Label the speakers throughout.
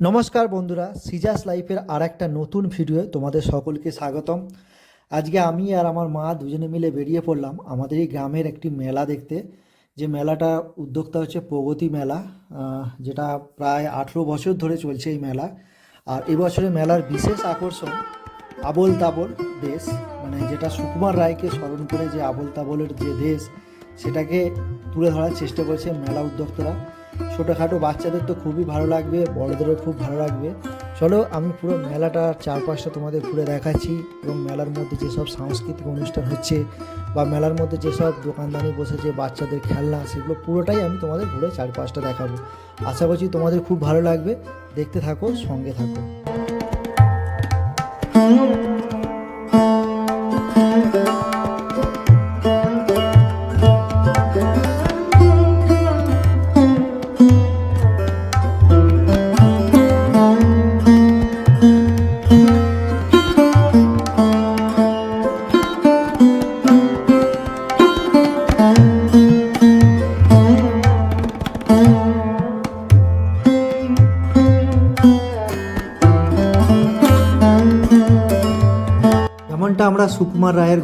Speaker 1: নমস্কার বন্ধুরা সিজাস লাইফের আর একটা নতুন ভিডিও তোমাদের সকলকে স্বাগতম। আজকে আমি আর আমার মা দুজনে মিলে বেরিয়ে পড়লাম আমাদের এই গ্রামের একটি মেলা দেখতে। যে মেলাটা উদ্যোক্তা হচ্ছে প্রগতি মেলা যেটা প্রায় আঠেরো বছর ধরে চলছে এই মেলা। আর এবছরে মেলার বিশেষ আকর্ষণ আবল তাবল দেশ মানে যেটা সুকুমার রায়কে স্মরণ করে যে আবল তাবলের যে দেশ, সেটাকে তুলে ধরার চেষ্টা করেছে মেলা উদ্যোক্তারা। ছোটোখাটো বাচ্চাদের তো খুবই ভালো লাগবে, বড়দেরও খুব ভালো লাগবে। চলো, আমি পুরো মেলাটার চারপাশটা তোমাদের ঘুরে দেখাচ্ছি এবং মেলার মধ্যে যেসব সাংস্কৃতিক অনুষ্ঠান হচ্ছে বা মেলার মধ্যে যেসব দোকানদানি বসেছে, বাচ্চাদের খেলনা, সেগুলো পুরোটাই আমি তোমাদের ঘুরে চারপাশটা দেখাবো। আশা করছি তোমাদের খুব ভালো লাগবে। দেখতে থাকো, সঙ্গে থাকো। যেমনটা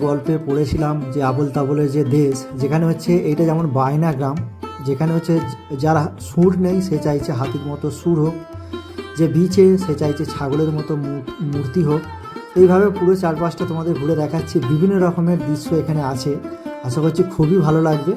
Speaker 1: গল্পে পড়েছিলাম যে আবল তাবলের যে দেশ, যেখানে হচ্ছে এইটা যেমন বায়না গ্রাম, যেখানে হচ্ছে যারা সুর নেই সে চাইছে হাতির মতো সুর হোক, যে বিচে সে চাইছে ছাগলের মতো মূর্তি হোক। এইভাবে পুরো চারপাশটা তোমাদের ঘুরে দেখাচ্ছি, বিভিন্ন রকমের দৃশ্য এখানে আছে। আশা করছি খুবই ভালো লাগবে।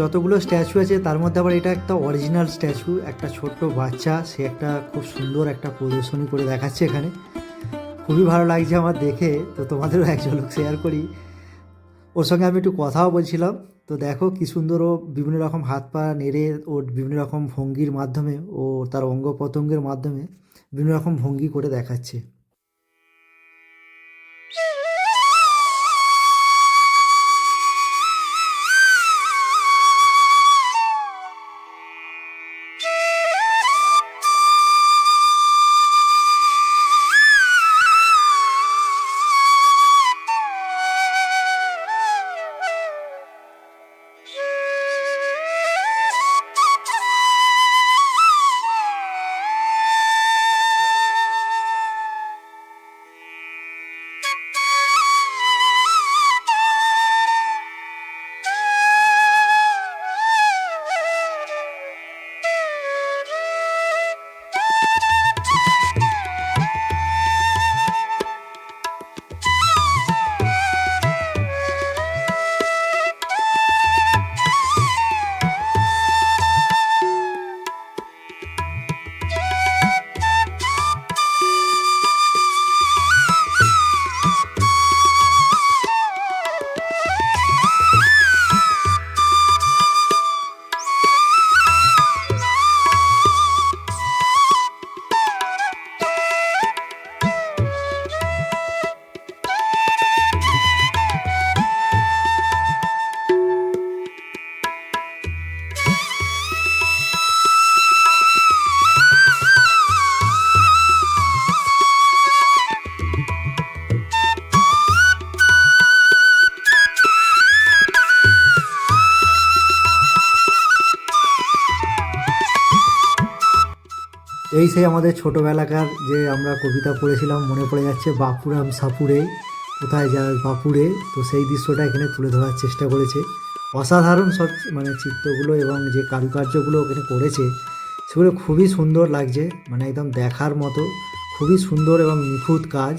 Speaker 1: যতগুলো স্ট্যাচু আছে, তার মধ্যে আবার এটা একটা অরিজিনাল স্ট্যাচু, একটা ছোট্ট বাচ্চা, সে একটা খুব সুন্দর একটা প্রদর্শনী করে দেখাচ্ছে এখানে। খুবই ভালো লাগছে আমার দেখে, তো তোমাদেরও এক ঝলক শেয়ার করি। ওর সঙ্গে আমি একটু কথাও বলছিলাম, তো দেখো কি সুন্দর ও বিভিন্ন রকম হাত পা নেড়ে, ও বিভিন্ন রকম ভঙ্গির মাধ্যমে, ও তার অঙ্গ প্রত্যঙ্গের মাধ্যমে বিভিন্ন রকম ভঙ্গি করে দেখাচ্ছে। এই সেই আমাদের ছোটোবেলাকার যে আমরা কবিতা পড়েছিলাম, মনে পড়ে যাচ্ছে বাপুরাম সাপুরে, কোথায় যায় বাপুরে? তো সেই দৃশ্যটা এখানে তুলে ধরার চেষ্টা করেছে। অসাধারণ সব মানে চিত্রগুলো এবং যে কারুকার্যগুলো ওখানে করেছে, সেগুলো খুবই সুন্দর লাগছে মানে একদম দেখার মতো। খুবই সুন্দর এবং নিখুঁত কাজ।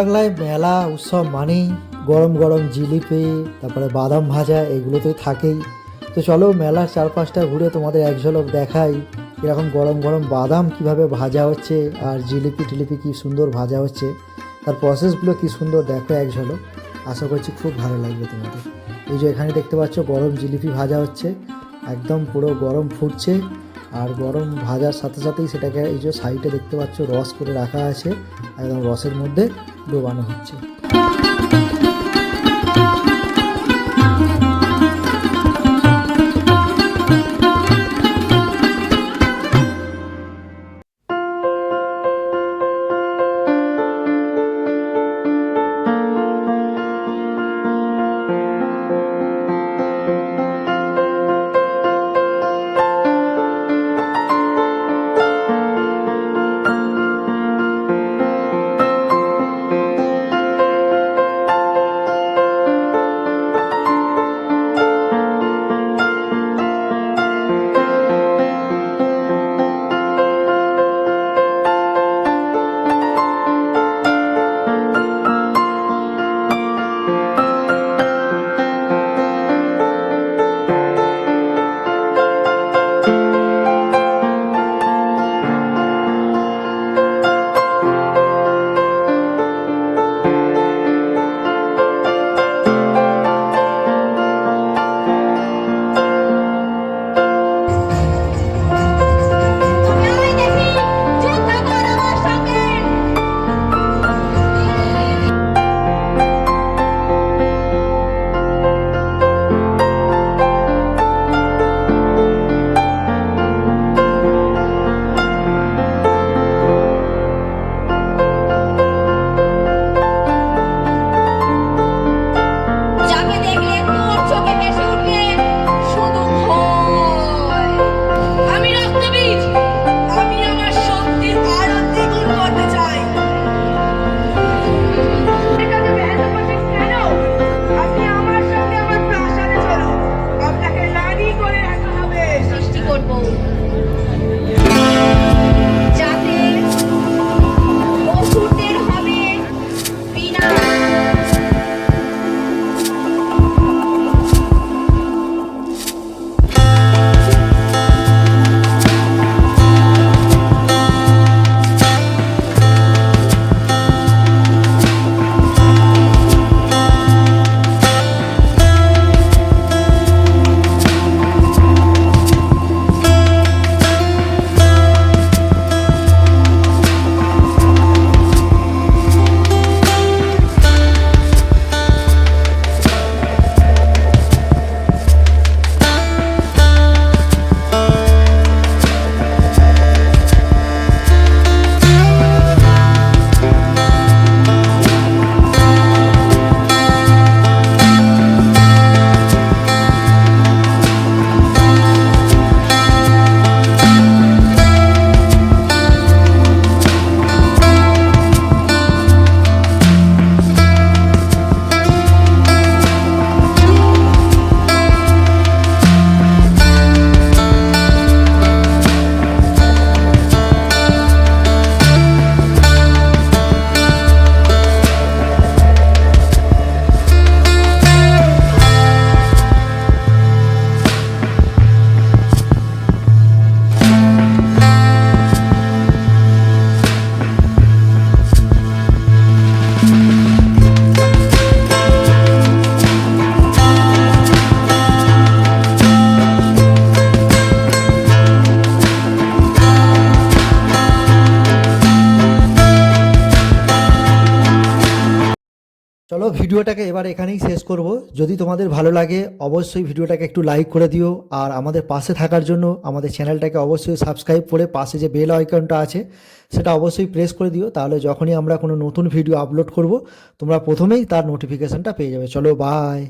Speaker 1: বাংলায় মেলা উৎসব মানেই গরম গরম জিলিপি, তারপরে বাদাম ভাজা এগুলো তো থাকেই। তো চলো মেলার চারপাশটা ঘুরে তোমাদের এক ঝলক দেখাই এরকম গরম গরম বাদাম কীভাবে ভাজা হচ্ছে আর জিলিপি টিলিপি কি সুন্দর ভাজা হচ্ছে। তার প্রসেসগুলো কি সুন্দর দেখো এক ঝলক। আশা করছি খুব ভালো লাগবে তোমাদের। এই যে এখানে দেখতে পাচ্ছ গরম জিলিপি ভাজা হচ্ছে, একদম পুরো গরম ফুটছে। আর গরম ভাজার সাথে সাথেই সেটাকে এই যে সাইডে দেখতে পাচ্ছ রস করে রাখা আছে, একদম রসের মধ্যে ডোবানো হচ্ছে। চলো ভিডিওটাকে এবার এখানেই শেষ করব। যদি তোমাদের ভালো লাগে, অবশ্যই ভিডিওটাকে একটু লাইক করে দিও। আর আমাদের পাশে থাকার জন্য আমাদের চ্যানেলটাকে অবশ্যই সাবস্ক্রাইব করে পাশে যে বেল আইকনটা আছে, সেটা অবশ্যই প্রেস করে দিও। তাহলে যখনই আমরা কোনো নতুন ভিডিও আপলোড করব, তোমরা প্রথমেই তার নোটিফিকেশানটা পেয়ে যাবে। চলো বাই